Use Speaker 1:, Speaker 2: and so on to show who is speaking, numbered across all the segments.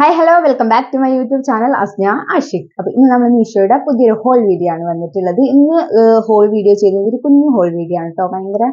Speaker 1: Hi hello welcome back to my YouTube channel Asna Ashiq അപ്പൊ ഇന്ന് നമ്മൾ മീഷോയുടെ പുതിയൊരു ഹോൾ വീഡിയോ ആണ് വന്നിട്ടുള്ളത്. ഇന്ന് ഹോൾ വീഡിയോ ചെയ്യുന്നത് ഒരു കുഞ്ഞു ഹോൾ വീഡിയോ ആണ് കേട്ടോ ഭയങ്കര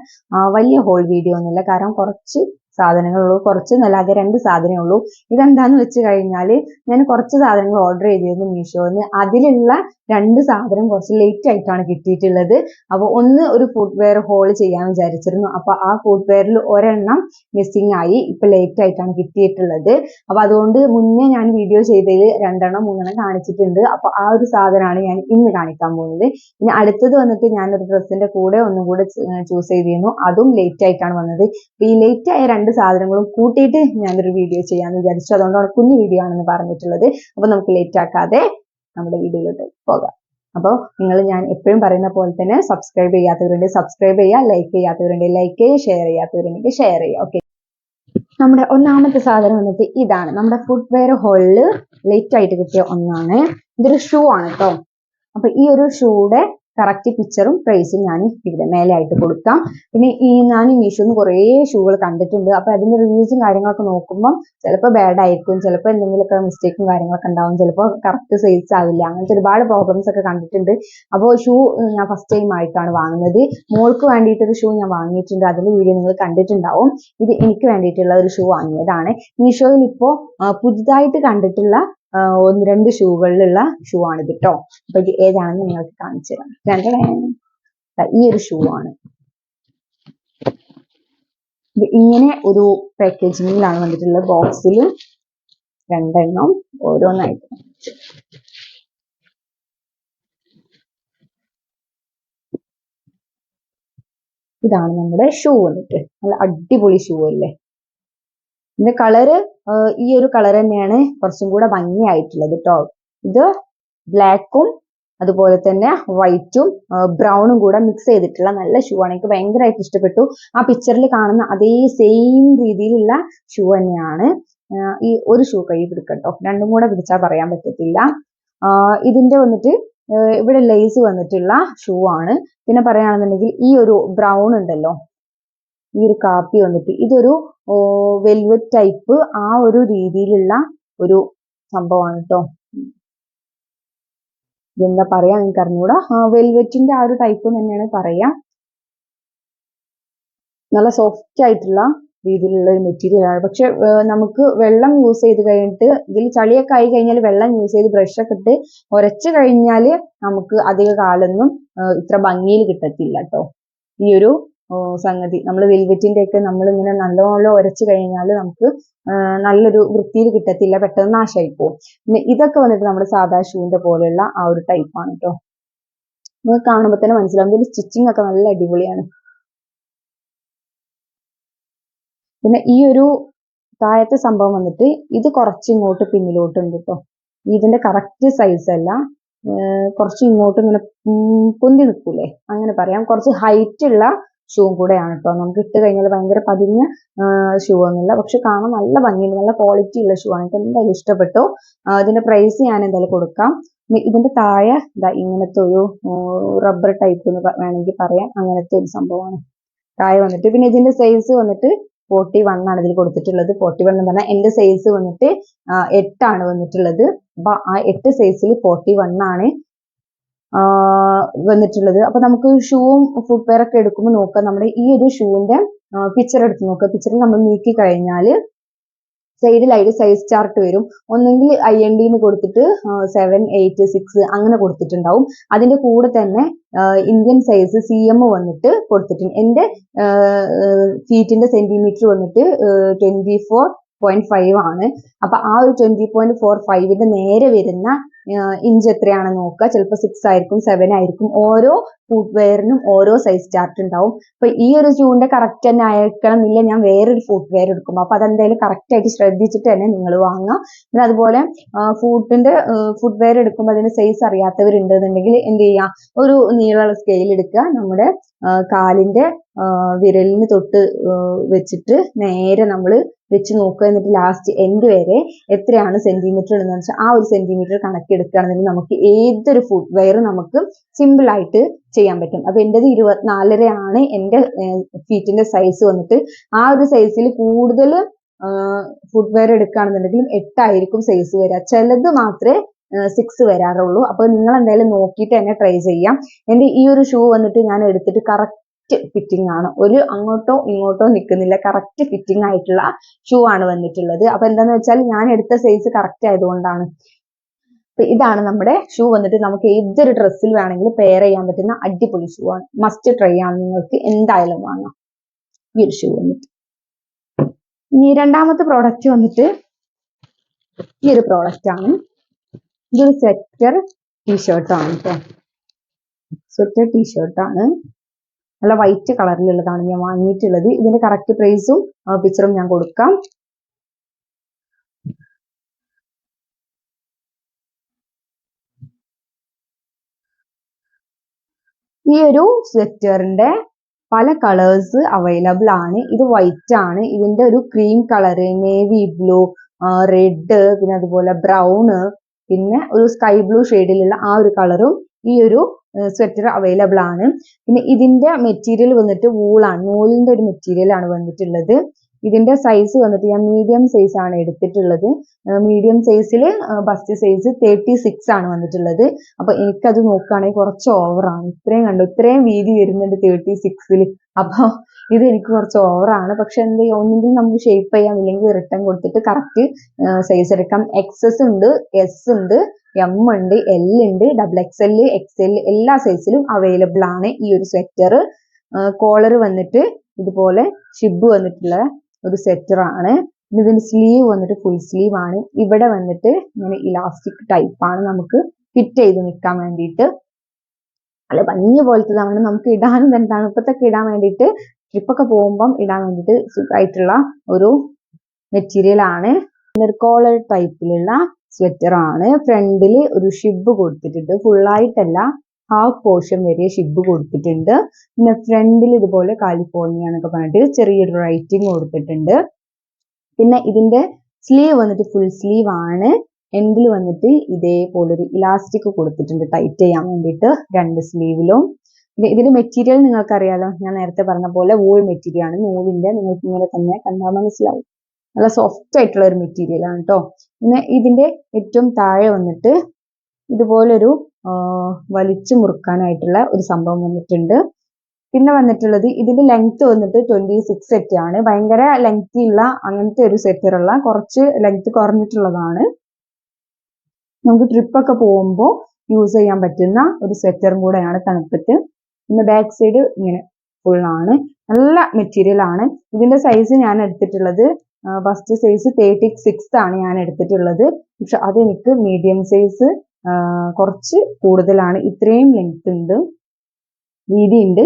Speaker 1: വലിയ ഹോൾ വീഡിയോ ഒന്നുമില്ല. കാരണം കുറച്ച് സാധനങ്ങളുള്ളൂ. കുറച്ച് നല്ല ആകെ രണ്ട് സാധനമേ ഉള്ളൂ. ഇതെന്താന്ന് വെച്ച് കഴിഞ്ഞാൽ ഞാൻ കുറച്ച് സാധനങ്ങൾ ഓർഡർ ചെയ്തിരുന്നു മീഷോന്ന്. അതിലുള്ള രണ്ട് സാധനം കുറച്ച് ലേറ്റ് ആയിട്ടാണ് കിട്ടിയിട്ടുള്ളത്. അപ്പോൾ ഒന്ന് ഒരു ഫുഡ് വെയർ ഹോൾ ചെയ്യാൻ വിചാരിച്ചിരുന്നു. അപ്പൊ ആ ഫുഡ് വെയറിൽ ഒരെണ്ണം മിസ്സിംഗ് ആയി. ഇപ്പൊ ലേറ്റ് ആയിട്ടാണ് കിട്ടിയിട്ടുള്ളത്. അപ്പൊ അതുകൊണ്ട് മുന്നേ ഞാൻ വീഡിയോ ചെയ്തതിൽ രണ്ടെണ്ണം മൂന്നെണ്ണം കാണിച്ചിട്ടുണ്ട്. അപ്പൊ ആ ഒരു സാധനമാണ് ഞാൻ ഇന്ന് കാണിക്കാൻ പോകുന്നത്. പിന്നെ അടുത്തത് വന്നിട്ട് ഞാനൊരു ഡ്രസ്സിന്റെ കൂടെ ഒന്നും കൂടെ ചൂസ് ചെയ്തിരുന്നു. അതും ലേറ്റ് ആയിട്ടാണ് വന്നത്. ഈ ലേറ്റ് ആയ രണ്ട് സാധനങ്ങളും കൂട്ടിയിട്ട് ഞാനൊരു വീഡിയോ ചെയ്യാന്ന് വിചാരിച്ചു. അതുകൊണ്ടാണ് കുഞ്ഞു വീഡിയോ ആണെന്ന് പറഞ്ഞിട്ടുള്ളത്. അപ്പൊ നമുക്ക് ലേറ്റ് ആക്കാതെ നമ്മുടെ വീഡിയോയിലോട്ട് പോകാം. അപ്പോൾ നിങ്ങൾ ഞാൻ എപ്പോഴും പറയുന്ന പോലെ തന്നെ സബ്സ്ക്രൈബ് ചെയ്യാത്തവരുണ്ട് സബ്സ്ക്രൈബ് ചെയ്യുക ലൈക്ക് ചെയ്യാത്തവരുണ്ട് ലൈക്ക് ചെയ്യുക ഷെയർ ചെയ്യാത്തവരുണ്ടെങ്കിൽ ഷെയർ ചെയ്യുക. ഓക്കെ നമ്മുടെ ഒന്നാമത്തെ സാധനം വന്നിട്ട് ഇതാണ്. നമ്മുടെ ഫുഡ് വെയർ ഹോളിൽ ലേറ്റ് ആയിട്ട് കിട്ടിയ ഒന്നാണ്. ഇതൊരു ഷൂ ആണ് കേട്ടോ അപ്പൊ ഈ ഒരു ഷൂയുടെ കറക്റ്റ് പിക്ചറും പ്രൈസും ഞാൻ ഇവിടെ മേലെ ആയിട്ട് കൊടുക്കാം. പിന്നെ ഈ ഞാൻ മീഷോന്ന് കുറേ ഷൂകൾ കണ്ടിട്ടുണ്ട്. അപ്പൊ അതിന്റെ റിവ്യൂസും കാര്യങ്ങളൊക്കെ നോക്കുമ്പോൾ ചിലപ്പോൾ ബാഡ് ആയിരിക്കും. ചിലപ്പോൾ എന്തെങ്കിലുമൊക്കെ മിസ്റ്റേക്കും കാര്യങ്ങളൊക്കെ ഉണ്ടാവും. ചിലപ്പോൾ കറക്റ്റ് സൈസ് ആവില്ല. അങ്ങനത്തെ ഒരുപാട് പ്രോബ്ലംസ് ഒക്കെ കണ്ടിട്ടുണ്ട്. അപ്പോൾ ഷൂ ഞാൻ ഫസ്റ്റ് ടൈം ആയിട്ടാണ് വാങ്ങുന്നത്. മോൾക്ക് വേണ്ടിയിട്ടൊരു ഷൂ ഞാൻ വാങ്ങിയിട്ടുണ്ട്. അതിന്റെ വീഡിയോ നിങ്ങൾ കണ്ടിട്ടുണ്ടാവും. ഇത് എനിക്ക് വേണ്ടിയിട്ടുള്ള ഒരു ഷൂ വാങ്ങിയതാണ്. മീഷോയിൽ ഇപ്പോൾ പുതുതായിട്ട് കണ്ടിട്ടുള്ള ഒന്ന് രണ്ട് ഷൂകളിലുള്ള ഷൂ ആണ് ഇത് കേട്ടോ അപ്പൊ ഇത് ഏതാണെന്ന് നിങ്ങൾക്ക് കാണിച്ചു തരാം. ഈ ഒരു ഷൂ ആണ് ഇങ്ങനെ ഒരു പാക്കേജിങ്ങിലാണ് വന്നിട്ടുള്ളത്. ബോക്സിൽ രണ്ടെണ്ണം ഓരോന്നായിട്ട് ഇതാണ് നമ്മുടെ ഷൂ വന്നിട്ട്. നല്ല അടിപൊളി ഷൂ അല്ലേ? ഇതിന്റെ കളറ് ഈ ഒരു കളർ തന്നെയാണ് കുറച്ചും കൂടെ ഭംഗിയായിട്ടുള്ളത് കേട്ടോ ഇത് ബ്ലാക്കും അതുപോലെ തന്നെ വൈറ്റും ബ്രൗണും കൂടെ മിക്സ് ചെയ്തിട്ടുള്ള നല്ല ഷൂ ആണ്. എനിക്ക് ഭയങ്കരമായിട്ട് ഇഷ്ടപ്പെട്ടു. ആ പിക്ചറിൽ കാണുന്ന അതേ സെയിം രീതിയിലുള്ള ഷൂ തന്നെയാണ്. ഈ ഒരു ഷൂ കൈ പിടിക്കട്ടോ രണ്ടും കൂടെ പിടിച്ചാൽ പറയാൻ പറ്റത്തില്ല. ഇതിന്റെ വന്നിട്ട് ഇവിടെ ലേസ് വന്നിട്ടുള്ള ഷൂ ആണ്. പിന്നെ പറയുകയാണെന്നുണ്ടെങ്കിൽ ഈ ഒരു ബ്രൗൺ ഉണ്ടല്ലോ. ഈ ഒരു കാപ്പി വന്നിട്ട്. ഇതൊരു വെൽവെറ്റ് ടൈപ്പ് ആ ഒരു രീതിയിലുള്ള ഒരു സംഭവമാണ് കേട്ടോ എന്താ പറയാ നിങ്ങൾക്ക് ആ വെൽവെറ്റിന്റെ ആ ഒരു ടൈപ്പ് തന്നെയാണ് പറയാ. നല്ല സോഫ്റ്റ് ആയിട്ടുള്ള രീതിയിലുള്ള ഒരു മെറ്റീരിയൽ ആണ്. പക്ഷെ നമുക്ക് വെള്ളം യൂസ് ചെയ്ത് കഴിഞ്ഞിട്ട് ഇതിൽ ചളിയൊക്കെ ആയി കഴിഞ്ഞാൽ വെള്ളം യൂസ് ചെയ്ത് ബ്രഷ് ഒക്കെ ഇട്ട് ഉരച്ച് കഴിഞ്ഞാൽ നമുക്ക് അധിക കാലൊന്നും ഇത്ര ഭംഗിയിൽ കിട്ടത്തില്ല കേട്ടോ ഈ ഒരു സംഗതി. നമ്മൾ വെൽവെറ്റിന്റെ ഒക്കെ നമ്മൾ ഇങ്ങനെ നല്ലോണം ഉരച്ച് കഴിഞ്ഞാൽ നമുക്ക് നല്ലൊരു വൃത്തിയിൽ കിട്ടത്തില്ല പെട്ടെന്ന് നാശമായി പോകും പിന്നെ ഇതൊക്കെ വന്നിട്ട് നമ്മുടെ സാധാ ഷൂവിന്റെ പോലെയുള്ള ആ ഒരു ടൈപ്പാണ് കേട്ടോ നമുക്ക് കാണുമ്പോൾ തന്നെ മനസ്സിലാവും. ഇതിന്റെ സ്റ്റിച്ചിങ് ഒക്കെ നല്ല അടിപൊളിയാണ്. പിന്നെ ഈ ഒരു താഴത്തെ സംഭവം വന്നിട്ട് ഇത് കുറച്ച് ഇങ്ങോട്ട് പിന്നിലോട്ട് ഉണ്ട് കേട്ടോ ഇതിന്റെ കറക്റ്റ് സൈസ് അല്ല. കുറച്ച് ഇങ്ങോട്ട് ഇങ്ങനെ പൊന്തി നിൽക്കൂലേ അങ്ങനെ പറയാം. കുറച്ച് ഹൈറ്റ് ഉള്ള ഷൂവും കൂടെയാണ് കേട്ടോ നമുക്ക് ഇട്ട് കഴിഞ്ഞാൽ ഭയങ്കര പതിഞ്ഞ ഷൂ ഒന്നുമില്ല. പക്ഷെ കാണാൻ നല്ല ഭംഗിയുണ്ട്. നല്ല ക്വാളിറ്റി ഉള്ള ഷൂ ആണ്. എനിക്ക് എന്തായാലും ഇഷ്ടപ്പെട്ടു. ഇതിന്റെ പ്രൈസ് ഞാൻ എന്തായാലും കൊടുക്കാം. ഇതിന്റെ താഴെ ഇതാ ഇങ്ങനത്തെ ഒരു റബ്ബർ ടൈപ്പ് എന്ന് വേണമെങ്കിൽ പറയാം. അങ്ങനത്തെ ഒരു സംഭവമാണ്. താഴെ വന്നിട്ട് പിന്നെ ഇതിന്റെ സൈസ് വന്നിട്ട് ഫോർട്ടി വൺ ആണ് ഇതിൽ കൊടുത്തിട്ടുള്ളത്. ഫോർട്ടി വൺ എന്ന് പറഞ്ഞാൽ എന്റെ സൈസ് വന്നിട്ട് എട്ടാണ് വന്നിട്ടുള്ളത്. അപ്പൊ ആ എട്ട് സൈസിൽ ഫോർട്ടി വൺ ആണ്. വന്നിട്ടുള്ളത്. അപ്പൊ നമുക്ക് ഷൂവും ഫുട്വെയർ ഒക്കെ എടുക്കുമ്പോൾ നോക്കാം. നമ്മുടെ ഈ ഒരു ഷൂവിന്റെ പിക്ചർ എടുത്ത് നോക്കുക പിക്ചറിൽ നമ്മൾ നീക്കി കഴിഞ്ഞാൽ സൈഡിലായിട്ട് സൈസ് ചാർട്ട് വരും. ഒന്നെങ്കിൽ ഐ എൻ ഡിന്ന് കൊടുത്തിട്ട് സെവൻ എയ്റ്റ് സിക്സ് അങ്ങനെ കൊടുത്തിട്ടുണ്ടാവും. അതിന്റെ കൂടെ തന്നെ ഇന്ത്യൻ സൈസ് സി എം വന്നിട്ട് കൊടുത്തിട്ടുണ്ട്. എന്റെ ഫീറ്റിന്റെ സെന്റിമീറ്റർ വന്നിട്ട് ട്വന്റി ഫോർ പോയിന്റ് ഫൈവ് ആണ്. അപ്പൊ ആ ഒരു ട്വന്റി പോയിന്റ് ഫോർ ഫൈവിന്റെ നേരെ വരുന്ന ഇഞ്ച് എത്രയാണ് നോക്കുക. ചിലപ്പോൾ സിക്സ് ആയിരിക്കും സെവൻ ആയിരിക്കും. ഓരോ ഫുഡ് വെയറിനും ഓരോ സൈസ് ചാർട്ട് ഉണ്ടാവും. അപ്പൊ ഈ ഒരു ഷൂവിന്റെ കറക്റ്റ് തന്നെ ആയിരിക്കണം എന്നില്ല ഞാൻ വേറൊരു ഫുഡ് വെയർ എടുക്കും അപ്പൊ അതെന്തായാലും കറക്റ്റ് ആയിട്ട് ശ്രദ്ധിച്ചിട്ട് തന്നെ നിങ്ങൾ വാങ്ങുക. പിന്നെ അതുപോലെ ഫുഡിന്റെ ഫുഡ് വെയർ എടുക്കുമ്പോൾ അതിന്റെ സൈസ് അറിയാത്തവരുണ്ടെന്നുണ്ടെങ്കിൽ എന്ത് ചെയ്യുക? ഒരു നീളമുള്ള സ്കെയിൽ എടുക്കുക. നമ്മുടെ കാലിന്റെ വിരലിന് തൊട്ട് വെച്ചിട്ട് നേരെ നമ്മൾ വെച്ച് നോക്കുക. എന്നിട്ട് ലാസ്റ്റ് എൻഡ് വരെ എത്രയാണ് സെന്റിമീറ്റർ എന്ന് വെച്ചാൽ ആ ഒരു സെന്റിമീറ്റർ കണക്കെടുക്കുകയാണെന്നുണ്ടെങ്കിൽ നമുക്ക് ഏതൊരു ഫുഡ് വെയർ നമുക്ക് സിമ്പിൾ ആയിട്ട് ചെയ്യാൻ പറ്റും. അപ്പൊ എന്റെത് ഇരുപത്തിനാലരയാണ് എന്റെ ഫീറ്റിന്റെ സൈസ് വന്നിട്ട്. ആ ഒരു സൈസിൽ കൂടുതൽ ഫുഡ് വെയർ എടുക്കുകയാണെന്നുണ്ടെങ്കിലും എട്ടായിരിക്കും സൈസ് വരിക. ചിലത് മാത്രമേ സിക്സ് വരാറുള്ളൂ. അപ്പൊ നിങ്ങൾ എന്തായാലും നോക്കിയിട്ട് തന്നെ ട്രൈ ചെയ്യാം. എന്റെ ഈ ഒരു ഷൂ വന്നിട്ട് ഞാൻ എടുത്തിട്ട് കറക്റ്റ് ഫിറ്റിംഗ് ആണ്. ഒരു അങ്ങോട്ടോ ഇങ്ങോട്ടോ നിൽക്കുന്നില്ല. കറക്റ്റ് ഫിറ്റിംഗ് ആയിട്ടുള്ള ഷൂ ആണ് വന്നിട്ടുള്ളത്. അപ്പൊ എന്താന്ന് വെച്ചാൽ ഞാൻ എടുത്ത സൈസ് കറക്റ്റ് ആയതുകൊണ്ടാണ്. അപ്പൊ ഇതാണ് നമ്മുടെ ഷൂ വന്നിട്ട് നമുക്ക് ഏതൊരു ഡ്രസ്സിൽ വേണമെങ്കിലും പെയർ ചെയ്യാൻ പറ്റുന്ന അടിപൊളി ഷൂ ആണ്. മസ്റ്റ് ട്രൈ ആണ് നിങ്ങൾക്ക് എന്തായാലും വാങ്ങാം ഈ ഒരു ഷൂ വന്നിട്ട്. ഇനി രണ്ടാമത്തെ പ്രോഡക്റ്റ് വന്നിട്ട് ഈ ഒരു പ്രോഡക്റ്റ് ആണ്. ഇതൊരു സ്വെറ്റർ ആണ് കേട്ടോ സ്വെറ്റർ ആണ്. നല്ല വൈറ്റ് കളറിലുള്ളതാണ് ഞാൻ വാങ്ങിയിട്ടുള്ളത്. ഇതിന്റെ കറക്റ്റ് പ്രൈസും പിക്ചറും ഞാൻ കൊടുക്കാം. ഈ ഒരു സ്വെറ്ററിന്റെ പല കളേഴ്സ് അവൈലബിൾ ആണ്. ഇത് വൈറ്റ് ആണ്. ഇതിന്റെ ഒരു cream colour navy blue red പിന്നെ അതുപോലെ ബ്രൗണ് പിന്നെ ഒരു സ്കൈ ബ്ലൂ ഷെയ്ഡിലുള്ള ആ ഒരു കളറും ഈ ഒരു സ്വെറ്റർ അവൈലബിൾ ആണ്. പിന്നെ ഇതിന്റെ മെറ്റീരിയൽ വന്നിട്ട് വൂളാണ് നൂലിന്റെ ഒരു മെറ്റീരിയൽ ആണ് വന്നിട്ടുള്ളത്. ഇതിന്റെ സൈസ് വന്നിട്ട് ഞാൻ മീഡിയം സൈസ് ആണ് എടുത്തിട്ടുള്ളത്. മീഡിയം സൈസിൽ ബസ്റ്റ് സൈസ് തേർട്ടി സിക്സ് ആണ് വന്നിട്ടുള്ളത്. അപ്പൊ എനിക്കത് നോക്കുകയാണെങ്കിൽ കുറച്ച് ഓവറാണ് ഇത്രയും കണ്ടു? ഇത്രയും വീതി വരുന്നുണ്ട് തേർട്ടി സിക്സിൽ അപ്പൊ ഇത് എനിക്ക് കുറച്ച് ഓവറാണ് പക്ഷെ എന്ത് ചെയ്യും? ഒന്നുകിൽ നമുക്ക് ഷേപ്പ് ചെയ്യാം. ഇല്ലെങ്കിൽ റിട്ടേൺ കൊടുത്തിട്ട് കറക്റ്റ് സൈസ് എടുക്കാം. എക്സസ് ഉണ്ട് എസ് ഉണ്ട് എം ഉണ്ട് എൽ ഉണ്ട് double X L X L എല്ലാ സൈസിലും അവൈലബിൾ ആണ് ഈ ഒരു സ്വെറ്റർ കോളർ വന്നിട്ട് ഇതുപോലെ ഷിബ് വന്നിട്ടുള്ള ഒരു സെറ്റർ ആണ്. ഇതിന്റെ സ്ലീവ് വന്നിട്ട് ഫുൾ സ്ലീവ് ആണ്. ഇവിടെ വന്നിട്ട് ഇങ്ങനെ ഇലാസ്റ്റിക് ടൈപ്പ് ആണ് നമുക്ക് ഫിറ്റ് ചെയ്ത് നിൽക്കാൻ വേണ്ടിയിട്ട്. അല്ല ഭംഗി പോലത്തതാണ് നമുക്ക് ഇടാനും തന്നെ തണുപ്പത്തൊക്കെ ഇടാൻ വേണ്ടിയിട്ട് ട്രിപ്പൊക്കെ പോകുമ്പം ഇടാൻ വേണ്ടിയിട്ട് സുഖമായിട്ടുള്ള ഒരു മെറ്റീരിയൽ ആണ്. കോളർ ടൈപ്പിലുള്ള സ്വെറ്റർ ആണ്. ഫ്രണ്ടിൽ ഒരു ഷിബ് കൊടുത്തിട്ടുണ്ട്. ഫുള്ളായിട്ടല്ല ഹാഫ് പോർഷൻ വരെ ഷിബ് കൊടുത്തിട്ടുണ്ട്. പിന്നെ ഫ്രണ്ടിൽ ഇതുപോലെ കാലിഫോർണിയ എന്നൊക്കെ പറഞ്ഞിട്ട് ചെറിയൊരു റൈറ്റിംഗ് കൊടുത്തിട്ടുണ്ട്. പിന്നെ ഇതിന്റെ സ്ലീവ് വന്നിട്ട് ഫുൾ സ്ലീവ് ആണ്. എൻഡിൽ വന്നിട്ട് ഇതേപോലെ ഒരു ഇലാസ്റ്റിക് കൊടുത്തിട്ടുണ്ട്. ടൈറ്റ് ചെയ്യാൻ വേണ്ടിയിട്ട് രണ്ട് സ്ലീവിലും ഇതിന്റെ മെറ്റീരിയൽ നിങ്ങൾക്കറിയാലോ? ഞാൻ നേരത്തെ പറഞ്ഞ പോലെ വൂൾ മെറ്റീരിയൽ ആണ്. നൂലിന്റെ നിങ്ങൾക്ക് ഇങ്ങനെ തന്നെ കണ്ടാൽ മനസ്സിലാവും. നല്ല സോഫ്റ്റ് ആയിട്ടുള്ള ഒരു മെറ്റീരിയൽ ആണ് കേട്ടോ പിന്നെ ഇതിന്റെ ഏറ്റവും താഴെ വന്നിട്ട് ഇതുപോലൊരു വലിച്ചു മുറുക്കാനായിട്ടുള്ള ഒരു സംഭവം വന്നിട്ടുണ്ട്. പിന്നെ വന്നിട്ടുള്ളത് ഇതിന്റെ ലെങ്ത് വന്നിട്ട് ട്വന്റി സിക്സ് സെറ്റ് ആണ്. ഭയങ്കര ലെങ്തി ഉള്ള അങ്ങനത്തെ ഒരു സെറ്ററുള്ള കുറച്ച് ലെങ്ത് കുറഞ്ഞിട്ടുള്ളതാണ്. നമുക്ക് ട്രിപ്പൊക്കെ പോകുമ്പോൾ യൂസ് ചെയ്യാൻ പറ്റുന്ന ഒരു സെറ്ററും കൂടെയാണ് തണുപ്പത്ത്. പിന്നെ ബാക്ക് സൈഡ് ഇങ്ങനെ ഫുള്ളാണ് നല്ല മെറ്റീരിയൽ ആണ്. ഇതിന്റെ സൈസ് ഞാൻ എടുത്തിട്ടുള്ളത് ഫസ്റ്റ് സൈസ് തേർട്ടി സിക്സ് ആണ് ഞാൻ എടുത്തിട്ടുള്ളത്. പക്ഷെ അതെനിക്ക് മീഡിയം സൈസ് കുറച്ച് കൂടുതലാണ്. ഇത്രയും ലെങ്ത് ഉണ്ട്. വീതി ഉണ്ട്.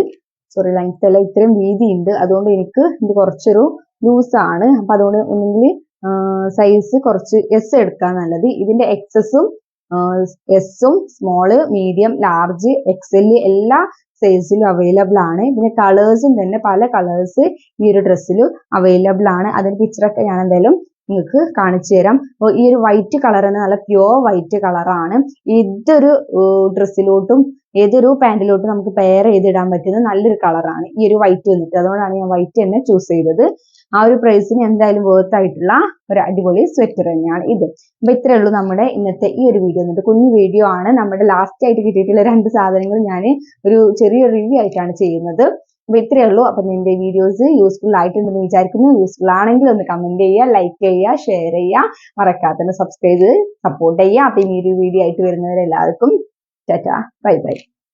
Speaker 1: സോറി ലെങ്ത് അല്ല ഇത്രയും വീതി ഉണ്ട്. അതുകൊണ്ട് എനിക്ക് ഇത് കുറച്ചൊരു ലൂസ് ആണ്. അപ്പൊ അതുകൊണ്ട് ഒന്നെങ്കിൽ സൈസ് കുറച്ച് എസ് എടുക്കാൻ നല്ലത്. ഇതിന്റെ എക്സസും എസും സ്മോൾ മീഡിയം ലാർജ് എക്സൽ എല്ലാ സൈസിലും അവൈലബിൾ ആണ്. പിന്നെ കളേഴ്സും തന്നെ പല കളേഴ്സ് ഈ ഒരു ഡ്രസ്സിലും അവൈലബിൾ ആണ്. അതിന്റെ പിക്ചറൊക്കെ ഞാൻ എന്തായാലും നിങ്ങൾക്ക് കാണിച്ചു തരാം. ഈ ഒരു വൈറ്റ് കളർ നല്ല പ്യുവർ വൈറ്റ് കളറാണ് ഇതൊരു ഡ്രസ്സിലോട്ടും ഏതൊരു പാന്റിലോട്ടും നമുക്ക് പെയർ ചെയ്തിടാൻ പറ്റുന്ന നല്ലൊരു കളറാണ് ഈ ഒരു വൈറ്റ് വന്നിട്ട്. അതുകൊണ്ടാണ് ഞാൻ വൈറ്റ് തന്നെ ചൂസ് ചെയ്തത്. ആ ഒരു പ്രൈസിന് എന്തായാലും വേർത്ത് ആയിട്ടുള്ള ഒരു അടിപൊളി സ്വെറ്റർ തന്നെയാണ് ഇത്. അപ്പൊ ഇത്രേ ഉള്ളൂ നമ്മുടെ ഇന്നത്തെ ഈ ഒരു വീഡിയോ എന്നിട്ട് കുഞ്ഞു വീഡിയോ ആണ്. നമ്മുടെ ലാസ്റ്റ് ആയിട്ട് കിട്ടിയിട്ടുള്ള രണ്ട് സാധനങ്ങൾ ഞാൻ ഒരു ചെറിയ റിവ്യൂ ആയിട്ടാണ് ചെയ്യുന്നത്. അപ്പൊ ഇത്രയേ ഉള്ളൂ. അപ്പൊ നിന്റെ വീഡിയോസ് യൂസ്ഫുൾ ആയിട്ടുണ്ടെന്ന് വിചാരിക്കുന്നു. യൂസ്ഫുൾ ആണെങ്കിൽ ഒന്ന് കമന്റ് ചെയ്യുക ലൈക്ക് ചെയ്യുക ഷെയർ ചെയ്യുക. മറക്കാത്ത സബ്സ്ക്രൈബ് സപ്പോർട്ട് ചെയ്യുക. അപ്പൊ ഇനി ഒരു വീഡിയോ ആയിട്ട് വരുന്നവരെല്ലാവർക്കും ടാറ്റ. Bye bye.